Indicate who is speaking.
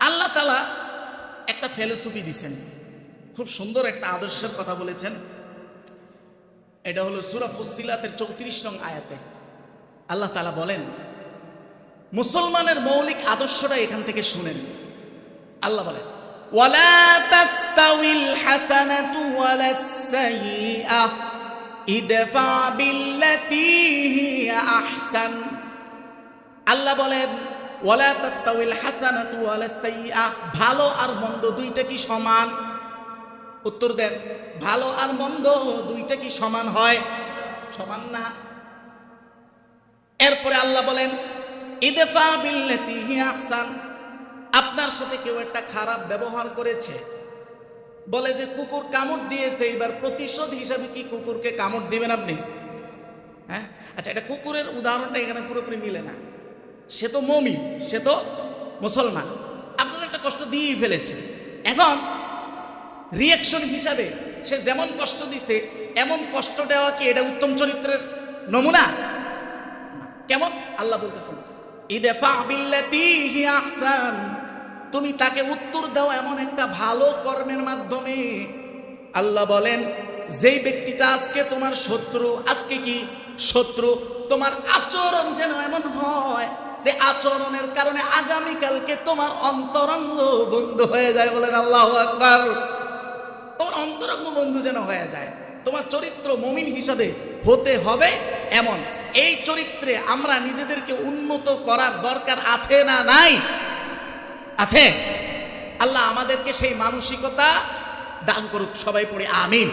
Speaker 1: আল্লাহ তালা একটা ফেলোসফি দিছেন। খুব সুন্দর একটা আদর্শের কথা বলেছেন। এটা হলো সুরা ফুসিলাতের চৌত্রিশ নং আয়াতে। আল্লাহ তালা বলেন, মুসলমানের মৌলিক আদর্শটা এখান থেকে শুনেন। আল্লাহ বলেন, ওয়ালা আহসান। আল্লাহ বলেন ওয়ালা তাস্তাউিল হাসানাতু ওয়ালাস সাইয়্যিআহ ভালো আর মন্দ দুইটা কি সমান? উত্তর দেন, ভালো আর মন্দ দুইটা কি সমান হয়? সমান না। এরপরে আল্লাহ বলেন, ইদফা বিল্লাতি হি আহসান। আপনার সাথে কেউ একটা খারাপ ব্যবহার করেছে। বলে যে, কুকুর কামড় দিয়েছে, এবার প্রতিশোধ হিসাবে কি কুকুরকে কামড় দিবেন আপনি? হ্যাঁ? আচ্ছা এটা কুকুরের উদাহরণটা এখানে পুরোপুরি মিলে না। সে তো মমি সে তো মুসলমান। আপনার একটা কষ্ট দিয়েই ফেলেছে। এখন রিয়াকশন হিসাবে সে যেমন কষ্ট দিছে, এমন কষ্ট দেওয়া কি এটা উত্তম চরিত্রের নমুনা? কেমন? আল্লাহ বলতেছেন আহসান। তুমি তাকে উত্তর দাও এমন একটা ভালো কর্মের মাধ্যমে। আল্লাহ বলেন, যেই ব্যক্তিটা আজকে তোমার শত্রু, আজকে কি শত্রু? তোমার আচরণ যেন এমন হয় আচরণের কারণে আগামীকালকে তোমার অন্তরঙ্গ বন্ধু হয়ে যায় বলেন আল্লাহ আকবার। তোমার অন্তরঙ্গ বন্ধু যেন হয়ে যায়। তোমার চরিত্র মমিন হিসাবে হতে হবে এমন। এই চরিত্রে আমরা নিজেদেরকে উন্নত করার দরকার আছে না নাই? আছে। আল্লাহ আমাদেরকে সেই মানসিকতা দান করুক, সবাই পড়ে আমিন।